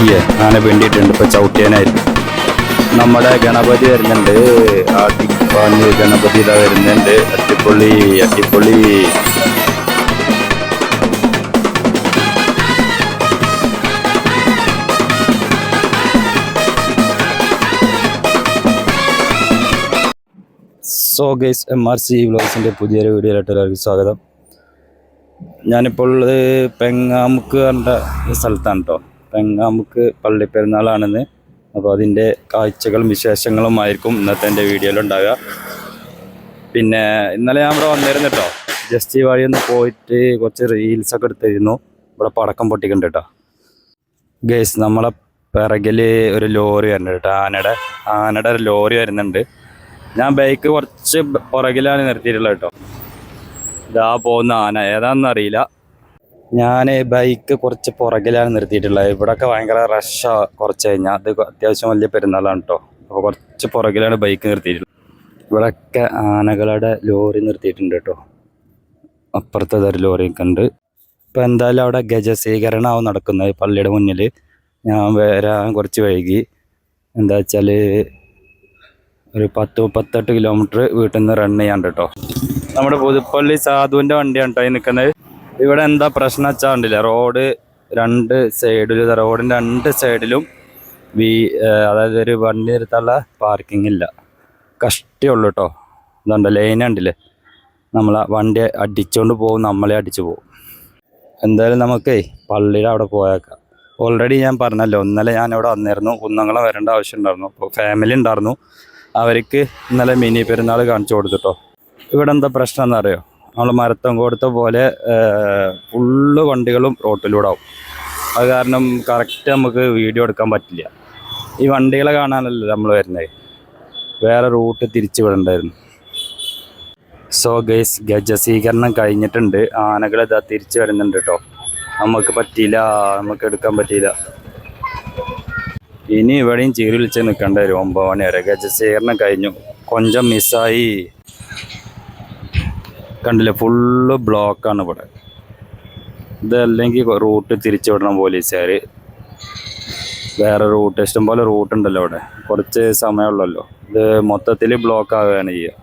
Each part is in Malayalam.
അയ്യേ ആന വേണ്ടിയിട്ടുണ്ട് ഇപ്പൊ ചവിട്ടിയാനായിരുന്നു നമ്മുടെ ഗണപതി വരുന്നുണ്ട്. ആട്ടിപ്പാഞ്ഞ് ഗണപതി ഇതാ വരുന്നുണ്ട്. അട്ടിപ്പൊളി അട്ടിപ്പൊളി. So guys M R C വ്ലോഗ്സിന്റെ പുതിയൊരു വീഡിയോയിലോട്ട് എല്ലാവർക്കും സ്വാഗതം. ഞാനിപ്പോൾ ഉള്ളത് പെങ്ങാമുക്ക് കണ്ട സ്ഥലത്താണ് കേട്ടോ പെങ്ങാമുക്ക് പള്ളിപ്പെരുന്നാളാണെന്ന്. അപ്പോൾ അതിന്റെ കാഴ്ചകളും വിശേഷങ്ങളും ആയിരിക്കും ഇന്നത്തെ എന്റെ വീഡിയോയിലുണ്ടാവുക. പിന്നെ ഇന്നലെ ഞാൻ ഇവിടെ വന്നിരുന്നു കേട്ടോ. ജസ്റ്റ് ഈ വഴി ഒന്ന് പോയിട്ട് കുറച്ച് റീൽസൊക്കെ എടുത്തിരുന്നു. ഇവിടെ പടക്കം പൊട്ടിക്കുന്നുണ്ട് കേട്ടോ. ഗേസ് നമ്മളെ പിറകിൽ ഒരു ലോറി വരുന്നുണ്ട് കേട്ടോ. ആനയുടെ ആനയുടെ ഒരു ലോറി വരുന്നുണ്ട്. ഞാൻ ബൈക്ക് കുറച്ച് പുറകിലാണ് നിർത്തിയിട്ടുള്ളത് കേട്ടോ. ഇതാ പോകുന്ന ആന. ഏതാണെന്ന് അറിയില്ല. ഞാൻ ബൈക്ക് കുറച്ച് പുറകിലാണ് നിർത്തിയിട്ടുള്ളത്. ഇവിടെയൊക്കെ ഭയങ്കര റഷാണ് കുറച്ച് കഴിഞ്ഞാൽ അത് അത്യാവശ്യം വലിയ പെരുന്നാളാണ് കേട്ടോ അപ്പോൾ കുറച്ച് പുറകിലാണ് ബൈക്ക് നിർത്തിയിട്ടുള്ളത്. ഇവിടെയൊക്കെ ആനകളുടെ ലോറി നിർത്തിയിട്ടുണ്ട് കേട്ടോ അപ്പുറത്തെ ഒരു ലോറി ഉണ്ട് ഇപ്പം എന്തായാലും അവിടെ ഗജസ്വീകരണമാവും നടക്കുന്നത് പള്ളിയുടെ മുന്നിൽ ഞാൻ വരാൻ കുറച്ച് വൈകി. എന്താ വെച്ചാൽ ഒരു പത്ത് മുപ്പത്തെട്ട് കിലോമീറ്റർ വീട്ടിൽ നിന്ന് റൺ ചെയ്യാണ്ട് കേട്ടോ നമ്മുടെ പുതുപ്പള്ളി സാധുവിന്റെ വണ്ടിയാണ് കേട്ടോ ഈ നിൽക്കുന്നത്. ഇവിടെ എന്താ പ്രശ്നം വെച്ചാൽ ഉണ്ടല്ലേ റോഡ് രണ്ട് സൈഡിലും റോഡിന്റെ രണ്ട് സൈഡിലും വീ അതായത് ഒരു വണ്ടി നിർത്താനുള്ള പാർക്കിംഗ് ഇല്ല. കഷ്ടമുള്ളൂ കേട്ടോ ഇതുണ്ട്? ലൈൻ ഉണ്ടല്ലേ നമ്മളെ വണ്ടി അടിച്ചുകൊണ്ട് പോകും നമ്മളെ അടിച്ചു പോകും. എന്തായാലും നമുക്കേ പള്ളിയുടെ അവിടെ പോയേക്കാം. ഓൾറെഡി ഞാൻ പറഞ്ഞല്ലോ ഇന്നലെ ഞാൻ ഇവിടെ വന്നിരുന്നു. കുന്നംകുളം വരേണ്ട ആവശ്യം ഉണ്ടായിരുന്നു. അപ്പോൾ ഫാമിലി ഉണ്ടായിരുന്നു. അവർക്ക് ഇന്നലെ മിനി പെരുന്നാൾ കാണിച്ചു കൊടുത്തിട്ടോ ഇവിടെ എന്താ പ്രശ്നം എന്നറിയോ? നമ്മൾ മരത്തം കൊടുത്ത പോലെ ഫുള്ള് വണ്ടികളും റോട്ടിലൂടെ ആവും അത് കാരണം കറക്റ്റ് നമുക്ക് വീഡിയോ എടുക്കാൻ പറ്റില്ല. ഈ വണ്ടികളെ കാണാനല്ലേ നമ്മൾ വരുന്നത് വേറെ റൂട്ട് തിരിച്ചു വിടണ്ടായിരുന്നു സോ ഗൈസ് ഗജസ്വീകരണം കഴിഞ്ഞിട്ടുണ്ട്. ആനകൾ ഇതാ തിരിച്ചു വരുന്നുണ്ട് കേട്ടോ നമുക്ക് പറ്റിയില്ല നമുക്ക് എടുക്കാൻ പറ്റിയില്ല. ഇനി ഇവിടെയും ചീരി വിളിച്ച് നിൽക്കേണ്ട വരും. ഒമ്പത് മണി വരെ. ഗജസ്വീകരണം കഴിഞ്ഞു. കൊഞ്ചം മിസ്സായി കണ്ടില്ലേ? ഫുള്ള് ബ്ലോക്കാണ് ഇവിടെ. ഇതല്ലെങ്കിൽ റൂട്ട് തിരിച്ചു വിടണം പോലീസുകാർ വേറെ റൂട്ട് ഇഷ്ടംപോലെ റൂട്ട് ഉണ്ടല്ലോ അവിടെ. കുറച്ച് സമയമുള്ളല്ലോ. ഇത് മൊത്തത്തിൽ ബ്ലോക്ക് ആവുകയാണ് ചെയ്യുക.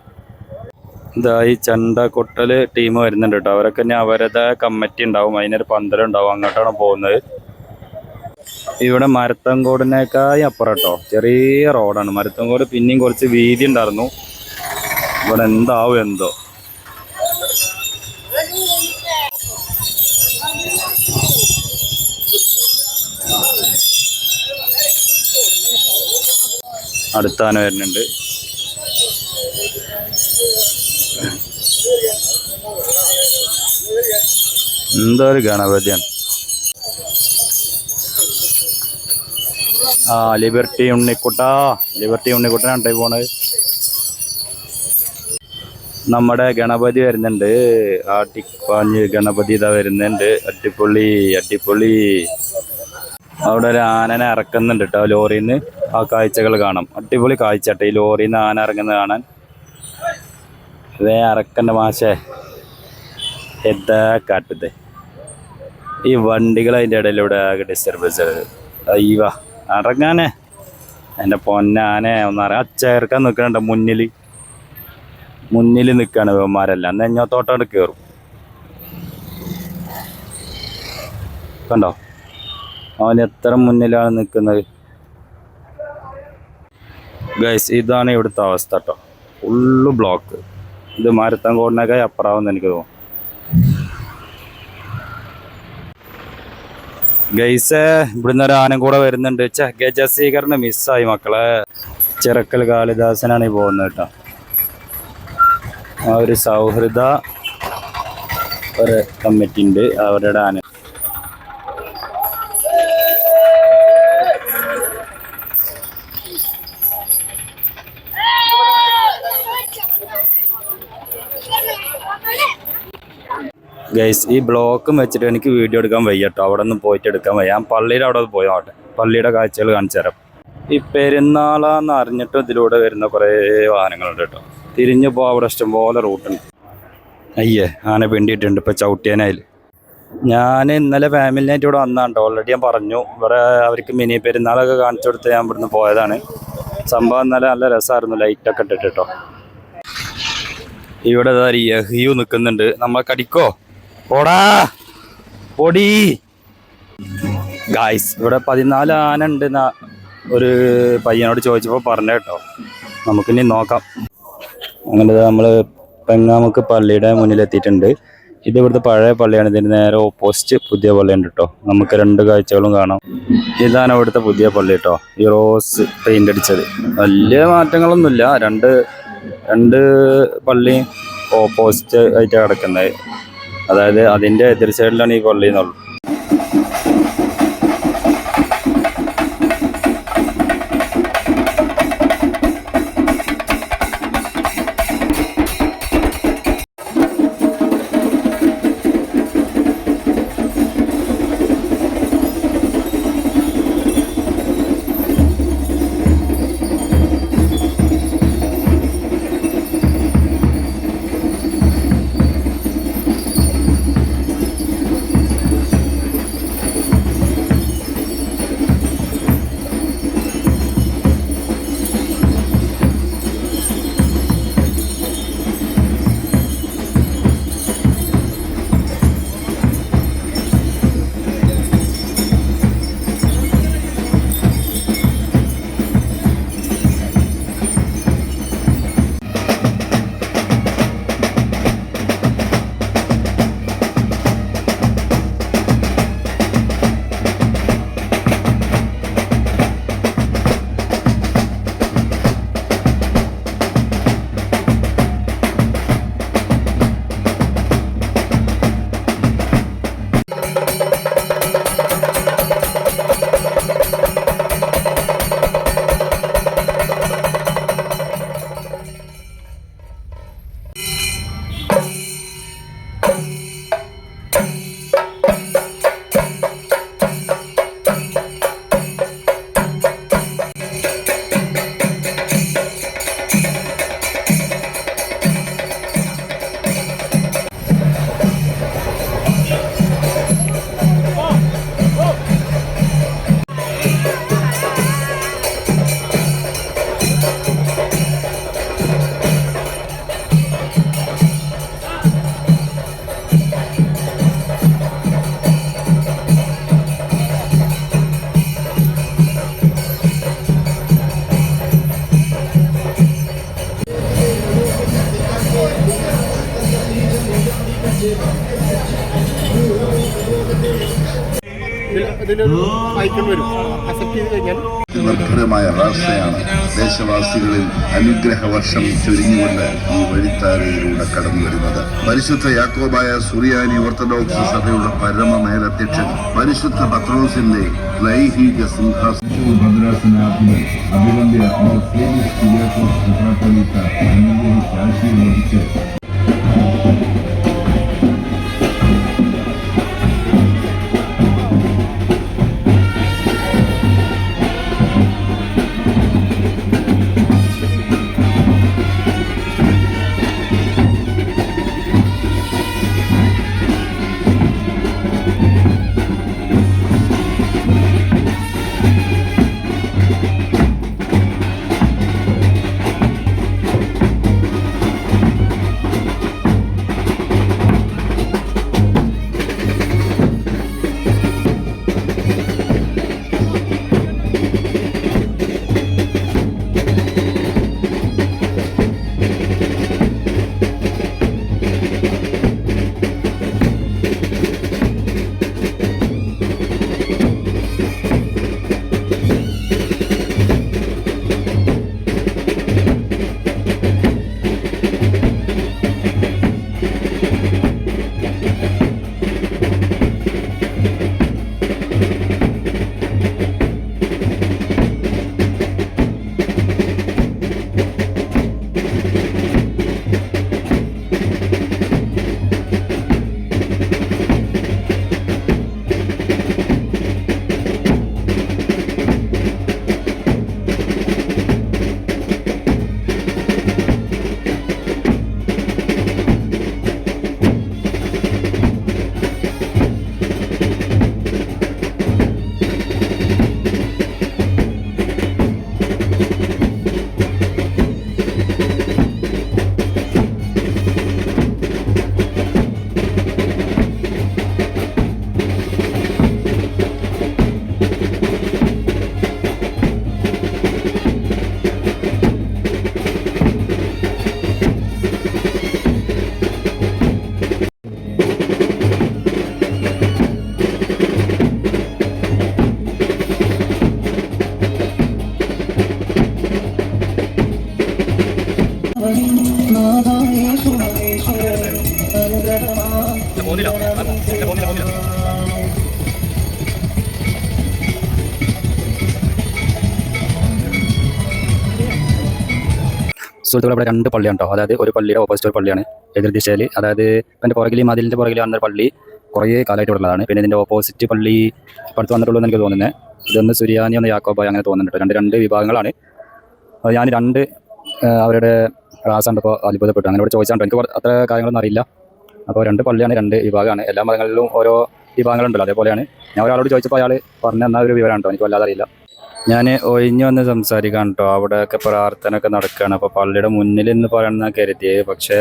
ഇതാ ഈ ചണ്ട കൊട്ടൽ ടീം വരുന്നുണ്ട് കേട്ടോ. അവരൊക്കെ ഇനി അവരുടേതായ കമ്മിറ്റി ഉണ്ടാവും. അതിനൊരു പന്തരം ഉണ്ടാവും. അങ്ങോട്ടാണ് പോകുന്നത്. ഇവിടെ മരത്തങ്കോടിനേക്കായി അപ്പുറം കേട്ടോ. ചെറിയ റോഡാണ് മരത്തങ്കോട് പിന്നെയും കുറച്ച് വീതി ഉണ്ടായിരുന്നു. ഇവിടെ എന്താവും എന്തോ. അടുത്താന വരുന്നുണ്ട്. എന്തോ ഒരു ഗണപതിയാണ്. ആ ലിബർട്ടി ഉണ്ണിക്കുട്ട. ലിബർട്ടി ഉണ്ണിക്കുട്ടനാണ് ടൈപ്പ് പോണത്. നമ്മുടെ ഗണപതി വരുന്നുണ്ട്. ആട്ടിപ്പാഞ്ഞ് ഗണപതി ഇതാ വരുന്നുണ്ട്. അട്ടിപ്പൊള്ളി അട്ടിപ്പൊള്ളി അവിടെ ഒരു ആനനെ ഇറക്കുന്നുണ്ട് കേട്ടോ ലോറിയിൽ നിന്ന് ആ കാഴ്ചകൾ കാണാം. അടിപൊളി കാഴ്ച കേട്ടോ ഈ ലോറിയിൽ നിന്ന് ആന ഇറങ്ങുന്നത് കാണാൻ. അതേ ഇറക്കണ്ട മാഷേ. എന്താ കാട്ടത് ഈ വണ്ടികൾ അതിന്റെ ഇടയിലൂടെ ആകെ ഡിസ്റ്റർബൻസ് അയ്യവാ ഇറങ്ങാനേ. എന്റെ പൊന്നാനെ ഒന്ന് ഇറങ്ങാൻ ചേർക്കാൻ നിൽക്കണുണ്ട് മുന്നിൽ. മുന്നിൽ നിൽക്കുകയാണ് ഇവന്മാരെല്ലാം. നെഞ്ഞോത്തോട്ടോട് കയറും. കണ്ടോ? അവൻ എത്ര മുന്നിലാണ് നിൽക്കുന്നത്. ഗൈസ് ഇതാണ് ഇവിടുത്തെ അവസ്ഥ കേട്ടോ. ഫുള്ള് ബ്ലോക്ക് ഇത് മരത്തങ്കോടിനൊക്കെ അപ്പുറാവുമെന്ന് എനിക്ക് തോന്നുന്നു. ഗൈസ് ഇവിടുന്ന് ഒരു ആനം കൂടെ വരുന്നുണ്ട്. ഗജസ്വീകരണം മിസ്സായി മക്കളെ. ചിറക്കൽ കാളിദാസനാണ് ഈ പോകുന്നത് കേട്ടോ. ആ ഒരു സൗഹൃദ ഒരു കമ്മിറ്റി ഉണ്ട് അവരുടെ ആന ഗൈസ് ഈ ബ്ലോക്കും വെച്ചിട്ട് എനിക്ക് വീഡിയോ എടുക്കാൻ വയ്യ കേട്ടോ അവിടെ നിന്ന് പോയിട്ട് എടുക്കാൻ വയ്യ. ഞാൻ പള്ളിയുടെ അവിടെ പോയി ആവട്ടെ പള്ളിയുടെ കാഴ്ചകൾ കാണിച്ചു തരാം ഈ പെരുന്നാളാന്ന് അറിഞ്ഞിട്ട് ഇതിലൂടെ വരുന്ന കുറേ വാഹനങ്ങളുണ്ട് കേട്ടോ. തിരിഞ്ഞു പോകാൻ അവിടെ ഇഷ്ടംപോലെ റൂട്ടുണ്ട് അയ്യേ ആന പെണ്ടിയിട്ടുണ്ട് ഇപ്പം ചവിട്ടിയനായി ഞാൻ ഇന്നലെ ഫാമിലിനായിട്ട് ഇവിടെ വന്നാണ്ട് ഓൾറെഡി ഞാൻ പറഞ്ഞു. ഇവിടെ അവർക്ക് മിനി പെരുന്നാളൊക്കെ കാണിച്ചു കൊടുത്ത് ഞാൻ ഇവിടുന്ന് പോയതാണ്. സംഭവം ഇന്നലെ നല്ല രസമായിരുന്നു. ലൈറ്റൊക്കെ ഇട്ടിട്ട് കേട്ടോ ഇവിടെ യഹിയു നിൽക്കുന്നുണ്ട് നമ്മൾ കടിക്കോ? ഓടാ! പൊടി ഗായ്സ് ഇവിടെ പതിനാല് ആന ഉണ്ട് ഒരു പയ്യനോട് ചോദിച്ചപ്പോൾ പറഞ്ഞു കേട്ടോ. നമുക്കിനി നോക്കാം. അങ്ങനെ നമ്മൾ പെങ്ങാമുക്ക് പള്ളിയുടെ മുന്നിലെത്തിയിട്ടുണ്ട്. ഇത് ഇവിടുത്തെ പഴയ പള്ളിയാണ്. ഇതിന് നേരെ ഓപ്പോസിറ്റ് പുതിയ പള്ളിയുണ്ട് കേട്ടോ നമുക്ക് രണ്ട് കാഴ്ചകളും കാണാം. ഇതാണ് ഇവിടുത്തെ പുതിയ പള്ളി കേട്ടോ ഈ റോസ് പെയിന്റ് അടിച്ചത്. വലിയ മാറ്റങ്ങളൊന്നുമില്ല. രണ്ട് രണ്ട് പള്ളി ഓപ്പോസിറ്റ് ആയിട്ട് കിടക്കുന്നത്. അതായത് അതിന്റെ എതിർ സൈഡിലാണ് ഈ പള്ളി എന്നുള്ളൂ. നിർഭരമായ റാസയാണ് ദേശവാസികളിൽ അനുഗ്രഹ വർഷം ചൊരിഞ്ഞുകൊണ്ട് ഈ വഴിത്താരയിലൂടെ കടന്നു വരുന്നത്. പരിശുദ്ധ യാക്കോബായ സുറിയാനി ഓർത്തഡോക്സ് സഭയുടെ പരമ മേലധ്യക്ഷൻ പരിശുദ്ധ പത്രോസിന്റെ ലൈഹിക സിംഹാസന. ഭദ്രാസനാഥിന് അഭിവന്ദ്യ ആശീർവദിച്ച് സുഹൃത്തുക്കളെ ഇവിടെ രണ്ട് പള്ളിയാണ് കേട്ടോ അതായത് ഒരു പള്ളിയുടെ ഓപ്പോസിറ്റ് ഒരു പള്ളിയാണ് എതിർ ദിശയിൽ. അതായത് എന്റെ പുറകിൽ മതിലിന്റെ പുറകിൽ വന്ന പള്ളി കുറേ കാലമായിട്ട് ഉള്ളതാണ്. പിന്നെ ഇതിന്റെ ഓപ്പോസിറ്റ് പള്ളി ഇപ്പം അടുത്ത് വന്നിട്ടുള്ളൂ എന്ന് എനിക്ക് തോന്നുന്നത് ഇതൊന്ന് സുരിയാനി ഒന്ന് യാക്കോബായി അങ്ങനെ തോന്നുന്നുണ്ട്. രണ്ട് രണ്ട് വിഭാഗങ്ങളാണ്. അത് ഞാൻ രണ്ട് അവരുടെ ക്ലാസ് കണ്ടപ്പോൾ അത്ഭുതപ്പെട്ടു. അങ്ങനെ ഇവിടെ ചോദിച്ചാൽ എനിക്ക് അത്ര കാര്യങ്ങളൊന്നും അറിയില്ല. അപ്പോൾ രണ്ട് പള്ളിയാണ് രണ്ട് വിഭാഗമാണ്. എല്ലാ മതങ്ങളിലും ഓരോ വിഭാഗങ്ങളുണ്ടല്ലോ. അതേപോലെയാണ്. ഞാൻ ഒരാളോട് ചോദിച്ചപ്പോൾ അയാൾ പറഞ്ഞു തന്ന ഒരു വിവരമാണ് കേട്ടോ എനിക്ക് വല്ലാതെ അറിയില്ല. ഞാൻ ഒഴിഞ്ഞു വന്ന് സംസാരിക്കാൻ കേട്ടോ അവിടെയൊക്കെ പ്രാർത്ഥന ഒക്കെ നടക്കുകയാണ് അപ്പോൾ പള്ളിയുടെ മുന്നിൽ എന്ന് പറയുന്ന കരുതിയത് പക്ഷേ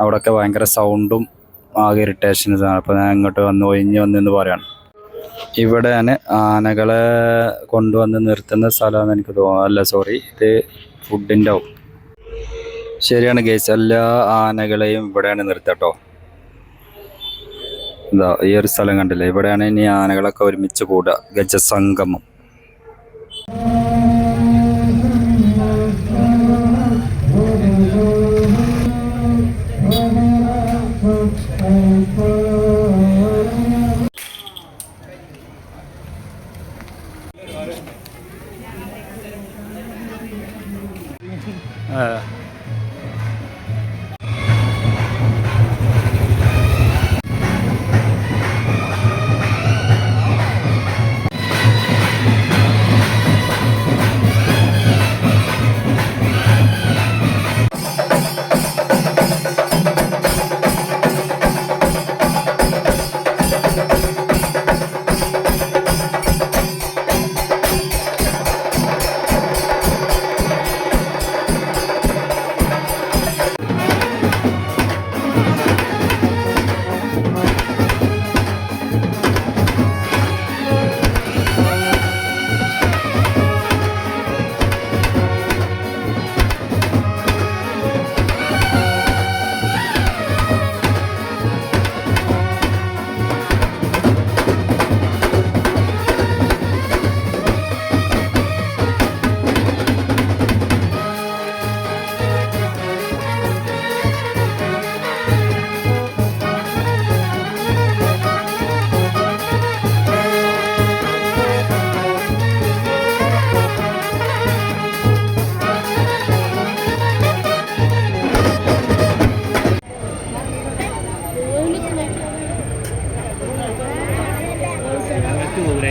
അവിടെയൊക്കെ ഭയങ്കര സൗണ്ടും ആകെ ഇറിറ്റേഷൻസ് ആണ്. അപ്പോൾ ഞാൻ ഇങ്ങോട്ട് വന്ന് ഒഴിഞ്ഞു വന്ന് എന്ന് പറയാണ്. ഞാൻ ആനകളെ കൊണ്ടുവന്ന് നിർത്തുന്ന സ്ഥലമാണെന്ന് എനിക്ക് തോന്നുന്നു അല്ല സോറി ഇത് ഫുഡിന്റെ ആവും. ശരിയാണ് ഗേസ് എല്ലാ ആനകളെയും ഇവിടെയാണ് നിർത്തട്ടോ എന്താ ഈ ഒരു സ്ഥലം കണ്ടില്ലേ? ഇവിടെയാണ് ഇനി ആനകളൊക്കെ ഒരുമിച്ച് കൂടുക. ഗജസംഗമം.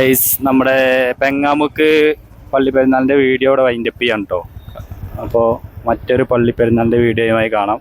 ഗൈസ് നമ്മുടെ പെങ്ങാമുക്ക് പള്ളി പെരുന്നാളിന്റെ വീഡിയോ ഇവിടെ വൈൻഡപ്പ് ചെയ്യാം കേട്ടോ അപ്പോൾ മറ്റൊരു പള്ളി പെരുന്നാളിന്റെ വീഡിയോയുമായി കാണാം.